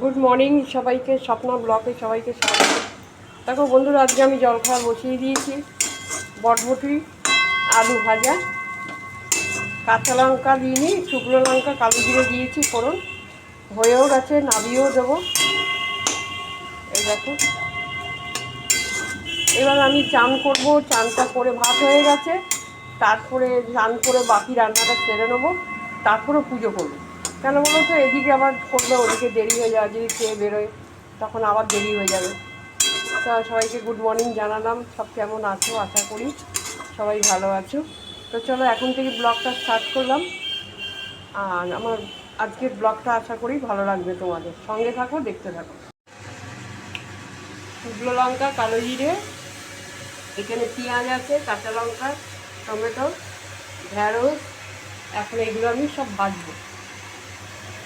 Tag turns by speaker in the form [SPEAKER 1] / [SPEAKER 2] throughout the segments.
[SPEAKER 1] Good morning সবাইকে, স্বপ্না ব্লকে সবাইকে স্বাগত। দেখো বন্ধুরা, আজকে আমি জলখাবার বসিয়ে দিয়েছি। বটবটি আলু ভাজা, কাঁচা লঙ্কা দিইনি, শুকনো লঙ্কা, কালো জিরে দিয়েছি, ফোড়ন। হয়েও গেছে, নাবিয়েও দেবো। এই দেখো। এবার আমি চান করব, চানটা করে ভাত হয়ে গেছে। তারপরে চান করে বাকি রান্নাটা সেরে নেব। তারপরে পুজো করব। কেন বলো তো, এদিকে আবার করলে ওদিকে দেরি হয়ে যাবে, যদি খেয়ে বেরোয়, তখন আবার দেরি হয়ে যাবে। তা সবাইকে গুড মর্নিং জানালাম, সব কেমন আছো? আশা করি সবাই ভালো আছো। তো চলো, এখন থেকে ব্লগটা স্টার্ট করলাম। আর আমার আজকের ব্লগটা আশা করি ভালো লাগবে তোমাদের। সঙ্গে থাকো, দেখতে থাকো। শুকনো লঙ্কা, কালো জিরে, এখানে পেঁয়াজ আছে, কাঁচা লঙ্কা, টমেটো, ঢেঁড়স, এখন এগুলো আমি সব ভাজবো।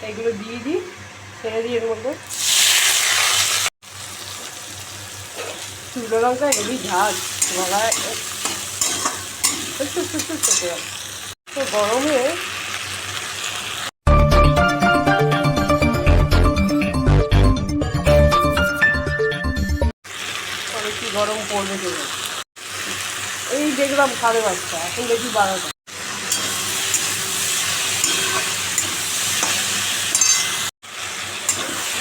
[SPEAKER 1] এগুলো দিয়ে দিই, ছেড়ে দিই এর মধ্যে। শুকনো লঙ্কা হেবি ঝাল, গলায়। তো গরমে গরম পড়বে এই দেখলাম সাড়ে পাঁচটা, এখন দেখি বারোটা।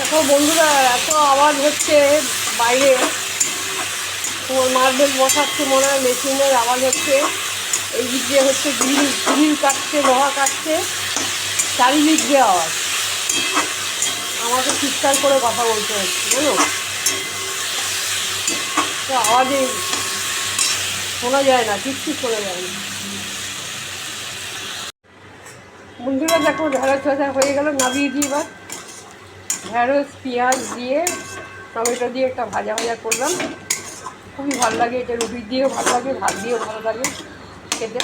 [SPEAKER 1] দেখো বন্ধুরা, এত আওয়াজ হচ্ছে বাইরে। তোমার মার্বেল বসাচ্ছে মনে হয়, মেশিনের আওয়াজ হচ্ছে। এই দিক দিয়ে হচ্ছে গ্রিল গ্রিল কাটছে, লোহা কাটছে। চারিদিক দিয়ে আওয়াজ। আমাকে চিৎকার করে কথা বলতে হচ্ছে, জানো? তো আওয়াজে শোনা যায় না কিচ্ছু শোনা যায় না। বন্ধুরা দেখো ঢেঁড়স ভাজা হয়ে গেল, নামিয়ে দিই এবার। ঢেঁড়স, পেঁয়াজ দিয়ে টমেটো দিয়ে একটা ভাজা ভাজা করলাম। খুবই ভালো লাগে, এটা রুটি দিয়েও ভালো লাগে, ভাত দিয়েও ভালো লাগে খেতে।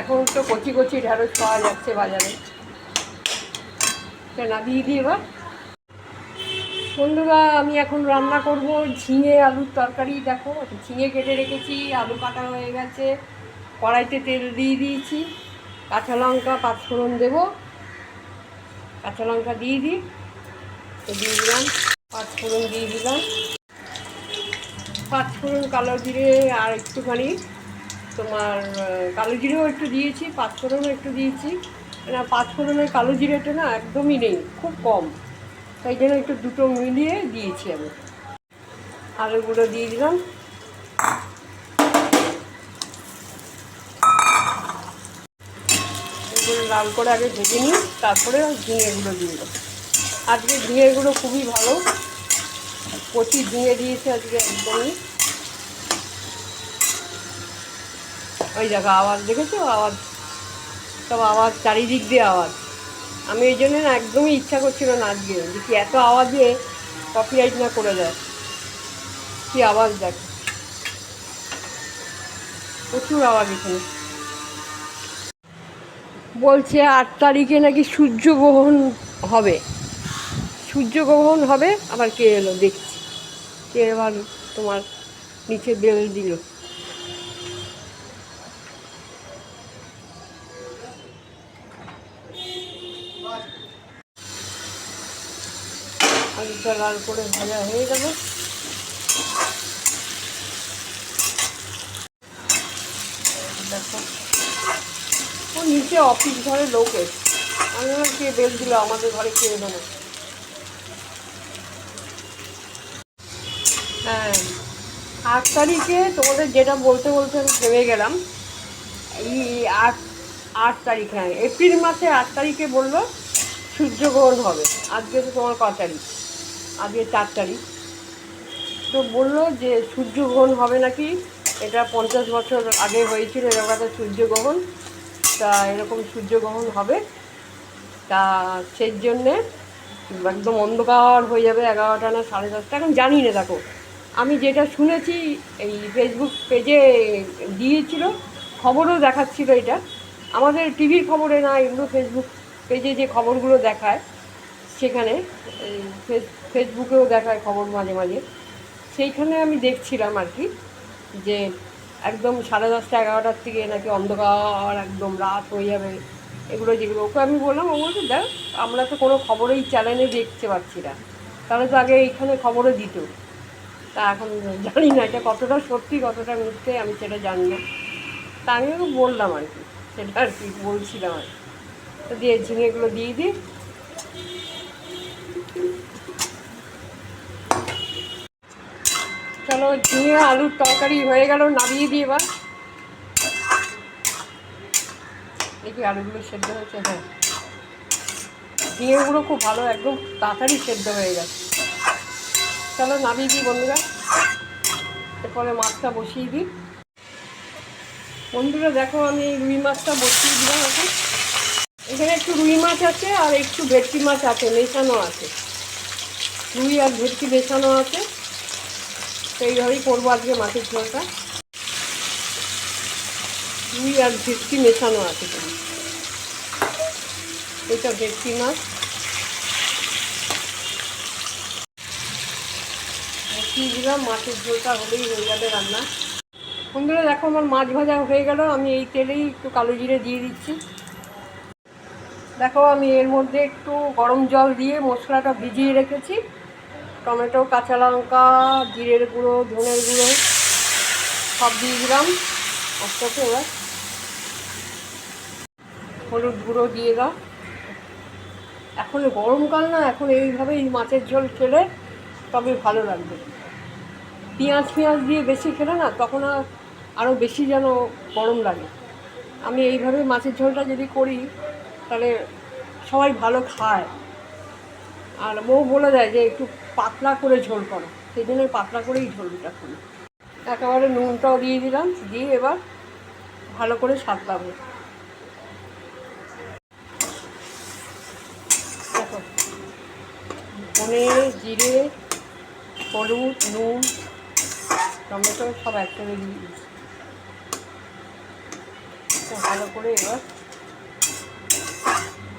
[SPEAKER 1] এখন তো কচি কচি ঢেঁড়স পাওয়া যাচ্ছে বাজারে। এটা নামিয়ে দিই এবার। বন্ধুরা, আমি এখন রান্না করব ঝিঙে আলুর তরকারি। দেখো, ঝিঙে কেটে রেখেছি, আলু কাটা হয়ে গেছে। কড়াইতে তেল দিয়ে দিয়েছি। কাঁচা লঙ্কা পাঁচফোড়ন দেবো। কাঁচা লঙ্কা দিয়ে দিই। তো দিয়ে দিলাম। পাঁচফোড়ন দিয়ে দিলাম। পাঁচফোড়ন কালো জিরে আর একটুখানি তোমার কালো জিরেও একটু দিয়েছি পাঁচফোড়নও একটু দিয়েছি। না পাঁচফোড়নের কালো জিরেটা না একদমই নেই, খুব কম। তাই জন্য একটু দুটো মিলিয়ে দিয়েছি আমি। আলুগুলো দিয়ে দিলাম। এগুলো লাল করে আগে ভেজে নিই, তারপরে ঝিঙেগুলো দিয়ে দেবো। আজকে ঝিঙেগুলো খুবই ভালো। কচি ঝিঙে দিয়েছে আজকে একদমই। ওই দেখো আওয়াজ, দেখেছ আওয়াজ? সব আওয়াজ, চারিদিক দিয়ে আওয়াজ। আমি এই জন্য না একদমই ইচ্ছা করছিল না আজকে। দেখি এত আওয়াজে কপিরাইট না করে দেয়। কি আওয়াজ দেখ। প্রচুর আওয়াজ এখানে। বলছে আট তারিখে নাকি সূর্যগ্রহণ হবে। সূর্যগ্রহণ হবে, আবার কে এলো দেখছি। কে এবার তোমার নিচে বেল দিল? আলুটা লাল করে ভাজা হয়ে গেল। দেখো। ও নিচে অফিস ঘরে লোক এসছে। আমি কে বেল দিল? আমাদের ঘরে কে এলো না? হ্যাঁ। আট তারিখে তোমাদের যেটা বলতে বলতে আমি থেমে গেলাম, এই আট আট তারিখ হ্যাঁ এপ্রিল মাসে আট তারিখে বলল সূর্যগ্রহণ হবে। আজকে তো তোমার ক তারিখ? আজকে চার তারিখ। তো বলল যে সূর্যগ্রহণ হবে নাকি? এটা পঞ্চাশ বছর আগে হয়েছিল এরকম একটা সূর্যগ্রহণ। তা এরকম সূর্যগ্রহণ হবে। তা সেই জন্যে একদম অন্ধকার হয়ে যাবে এগারোটা না সাড়ে দশটা, এখন জানি না, দেখো। আমি যেটা শুনেছি, এই ফেসবুক পেজে দিয়েছিল, খবরও দেখাচ্ছিল এটা। আমাদের টিভির খবরে না এগুলো ফেসবুক পেজে যে খবরগুলো দেখায়, সেখানে ফেস- ফেসবুকেও দেখায় খবর মাঝে মাঝে। সেইখানে আমি দেখছিলাম আর কি, যে একদম সাড়ে দশটা, এগারোটার থেকে নাকি অন্ধকার, একদম রাত হয়ে যাবে, এগুলো যেগুলো। ওকে আমি বললাম, ও বলছে, দেখ, আমরা তো কোনো খবরেই চ্যানেলে দেখতে পাচ্ছি না। তাহলে তো আগে এইখানে খবরও দিত। তা এখন জানি না এটা কতটা সত্যি, কতটা মিথ্যে, আমি সেটা জানি না। তা আমি ওকে বললাম আর কি, সেটা আর কি বলছিলাম আর। তো দিয়ে ঝিঙেগুলো দিয়ে দিই। চলো ঝিঙে আলুর তরকারি হয়ে গেল, নামিয়ে দিই এবার। দেখি আলুগুলো সেদ্ধ হয়েছে হ্যাঁ। ঝিঙেগুলো খুব ভালো, একদম তাড়াতাড়ি সেদ্ধ হয়ে গেছে। চলো নামিয়ে দিই বন্ধুরা। এরপরে মাছটা বসিয়ে দিই। বন্ধুরা, দেখো আমি রুই মাছটা বসিয়ে দিলাম এখন। এখানে একটু রুই মাছ আছে আর একটু ভেটকি মাছ আছে, মেশানো আছে। রুই আর ভেটকি মেশানো আছে। সেইভাবেই করব আজকে মাছের ঝোলটা। রুই আর ভেটকি মেশানো আছে। এটা ভেটকি মাছ। বসিয়ে দিলাম? মাছের ঝোলটা হলেই হয়ে যাবে রান্না। বন্ধুরা, দেখো আমার মাছ ভাজা হয়ে গেল। আমি এই তেলেই একটু কালো জিরে দিয়ে দিচ্ছি। দেখো, আমি এর মধ্যে একটু গরম জল দিয়ে মশলাটা ভিজিয়ে রেখেছি। টমেটো, কাঁচা লঙ্কা, জিরের গুঁড়ো, ধনের গুঁড়ো, সব দিয়ে দিলাম। আস্তে আস্তে এবার হলুদ গুঁড়ো দিয়ে দাও। এখন গরমকাল না, এখন এইভাবেই মাছের ঝোল খেলে তবে ভালো লাগবে। পেঁয়াজ পেঁয়াজ দিয়ে বেশি খেলে না তখন আর আরও বেশি যেন গরম লাগে। আমি এইভাবে মাছের ঝোলটা যদি করি, তাহলে সবাই ভালো খায়। আর বউ বলে দেয় যে একটু পাতলা করে ঝোল করো। সেই জন্য পাতলা করেই ঝোলটা করি। একেবারে নুনটাও দিয়ে দিলাম, দিয়ে এবার ভালো করে সাতলাবো। দেখো, ধনে, জিরে হলুদ নুন, টমেটো সব একসাথে দিয়ে দিয়েছি। ভালো করে এবার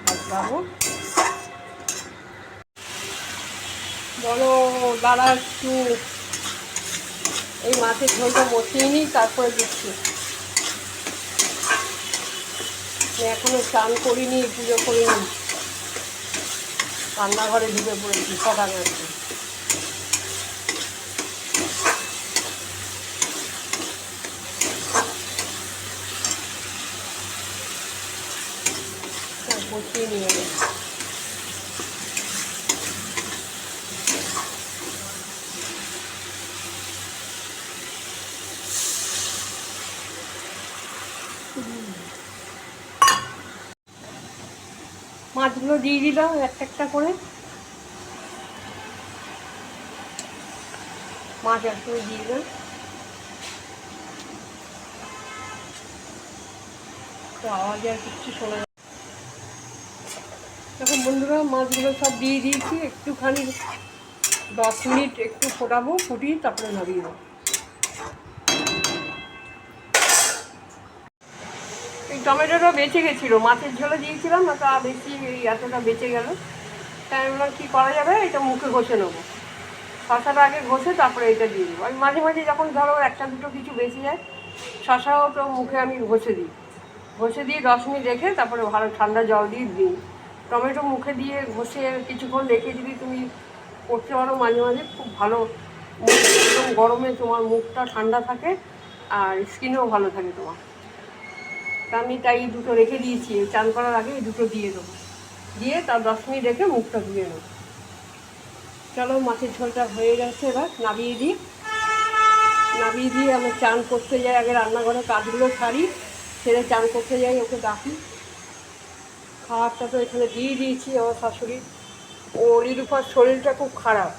[SPEAKER 1] সাতলাবো বলো দাঁড়া একটু এই মাছের ঝোলটা বসিয়ে নিই, তারপরে দিচ্ছি। এখনও স্নান করিনি, পুজো করিনি। রান্নাঘরে ঢুকে পড়েছি, সকালে একটু বসিয়ে নিয়ে এলো মাছগুলো দিয়ে দিলাম একটা একটা করে। মাছ একটু দিয়ে দিলাম। আওয়াজ আর কিচ্ছু শোনা যায় না। দেখো বন্ধুরা, মাছগুলো সব দিয়ে দিয়েছি। একটুখানি দশ মিনিট একটু ফোটাবো, ফুটিয়ে তারপরে নামিয়ে দেবো এই টমেটোটা বেঁচে গেছিল, মাছের ঝোলে দিয়েছিলাম না, তা বেশি এই এতটা বেঁচে গেল। তাই আমি বললাম, কী করা যাবে? এটা মুখে ঘষে নেব। শশাটা আগে ঘষে তারপরে এটা দিয়ে দেবো। আমি মাঝে মাঝে যখন ধরো একটা দুটো কিছু বেঁচে যায়, শশাও তো মুখে আমি ঘষে দিই। ঘষে দিয়ে দশ মিনিট রেখে তারপরে ভালো ঠান্ডা জল দিয়ে দিই। টমেটো মুখে দিয়ে ঘষে কিছুক্ষণ রেখে যদি তুমি করতে পারো মাঝে মাঝে, খুব ভালো। একদম গরমে তোমার মুখটা ঠান্ডা থাকে আর স্কিনও ভালো থাকে তোমার। তা আমি তাই দুটো রেখে দিয়েছি চান করার আগে এই দুটো দিয়ে দেবো। দিয়ে তার দশ মিনিট রেখে মুখটা ধুয়ে নেব। চলো, মাছের ঝোলটা হয়ে গেছে এবার, নামিয়ে দিই। নামিয়ে দিয়ে আমি চান করতে যাই, আগে রান্নাঘরে কাজগুলো সারি ছেড়ে চান করতে যাই, ওকে ডাকি। খাবারটা তো এখানে দিয়ে দিয়েছি আমার শাশুড়ি। ও লিরুফার শরীরটা খুব খারাপ।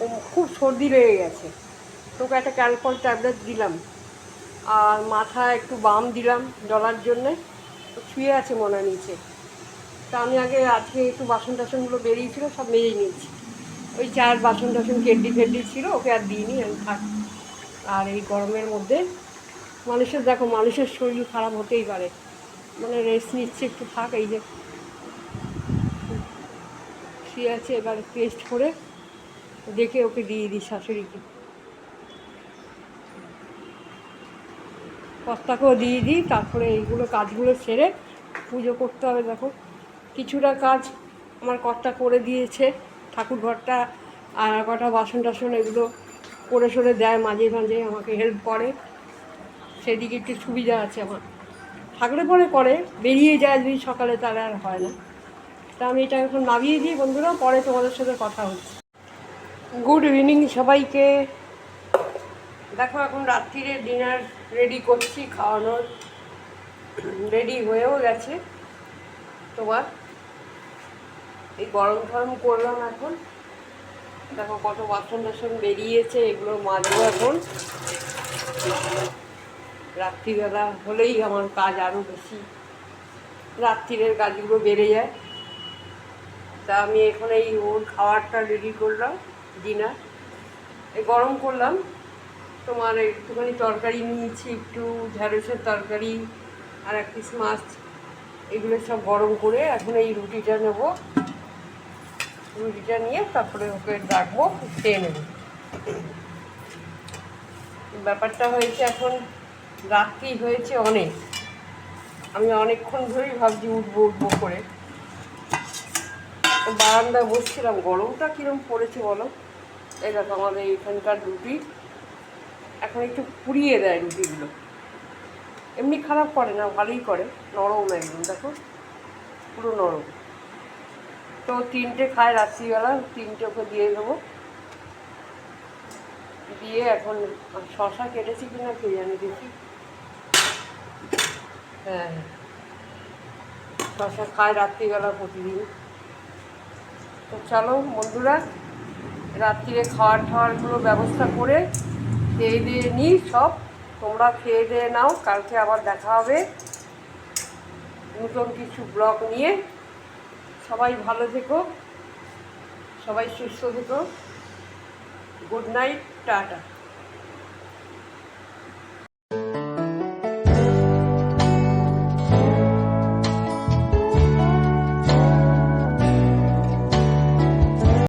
[SPEAKER 1] ও খুব সর্দি লেগে গেছে। তোকে একটা ক্যালকল ট্যাবলেট দিলাম। আর মাথায় একটু বাম দিলাম ডলার জন্যে। শুয়ে আছে মনে নিচে। তা আমি আগে আজকে একটু বাসন টাসনগুলো বেরিয়েছিল, সব মেজে নিয়েছি। ওই চার বাসন টাসন কেডি ফেডি ছিল, ওকে আর দিইনি, আমি থাক আর এই গরমের মধ্যে মানুষের, দেখো, মানুষের শরীর খারাপ হতেই পারে। মানে রেস্ট নিচ্ছে একটু থাক, এই যে শুয়ে আছে, এবার পেস্ট করে দেখে ওকে দিয়ে দিই শাশুড়িকে। কর্তাকেও দিয়ে দিই, তারপরে এইগুলো কাজগুলো সেরে পুজো করতে হবে, দেখো। কিছুটা কাজ আমার কর্তা করে দিয়েছে, ঠাকুর ঘরটা আর কটা বাসন টাসন এগুলো করে সরে দেয়, মাঝে মাঝে আমাকে হেল্প করে। সেদিকে একটু সুবিধা আছে আমার। থাকলে পরে করে, বেরিয়ে যায় যদি সকালে তাহলে আর হয় না। তা আমি এটা এখন নামিয়ে দিই বন্ধুরা, পরে তোমাদের সাথে কথা হচ্ছে গুড ইভিনিং সবাইকে। দেখো এখন রাত্রিরে ডিনার রেডি করছি খাওয়ানোর রেডি হয়েও গেছে। তোমার এই গরম গরম করলাম এখন। দেখো কত বাসন টাসন বেরিয়েছে, এগুলো মাজবো এখন। রাত্রিবেলা হলেই আমার কাজ আরও বেশি। রাত্রিরের কাজগুলো বেড়ে যায়। তা আমি এখন এই ওর খাবারটা রেডি করলাম ডিনার এই গরম করলাম। তোমার একটুখানি তরকারি নিয়েছি, একটু ঢ্যাঁড়সের তরকারি আর এক পিস মাছ। এগুলো সব গরম করে এখন এই রুটিটা নেব। রুটিটা নিয়ে তারপরে ওকে রাখব খেয়ে নেব। ব্যাপারটা হয়েছে এখন রাত্রি হয়েছে অনেক। আমি অনেকক্ষণ ধরেই ভাবছি উঠবো উঠবো করে। তো বারান্দায় বসছিলাম। গরমটা কীরকম পড়েছে বলো? এই দেখো আমাদের এখানকার রুটি। এখন একটু পুড়িয়ে দেয় রুটিগুলো। এমনি খারাপ করে না, ভালোই করে। নরম একদম, দেখো। পুরো নরম। তো তিনটে খায় রাত্রিবেলা, তিনটে ওকে দিয়ে দেবো। দিয়ে এখন শশা কেটেছি কিনা কে জানি দেখি। হ্যাঁ। খায় রাত্রিবেলা প্রতিদিন। তো চলো বন্ধুরা, রাত্রিরে খাওয়ার টাওয়ারগুলো ব্যবস্থা করে খেয়ে দিয়ে নিই সব। তোমরা খেয়ে দিয়ে নাও, কালকে আবার দেখা হবে নতুন কিছু ব্লগ নিয়ে। সবাই ভালো থেকো, সবাই সুস্থ থেকো। Good night, tata.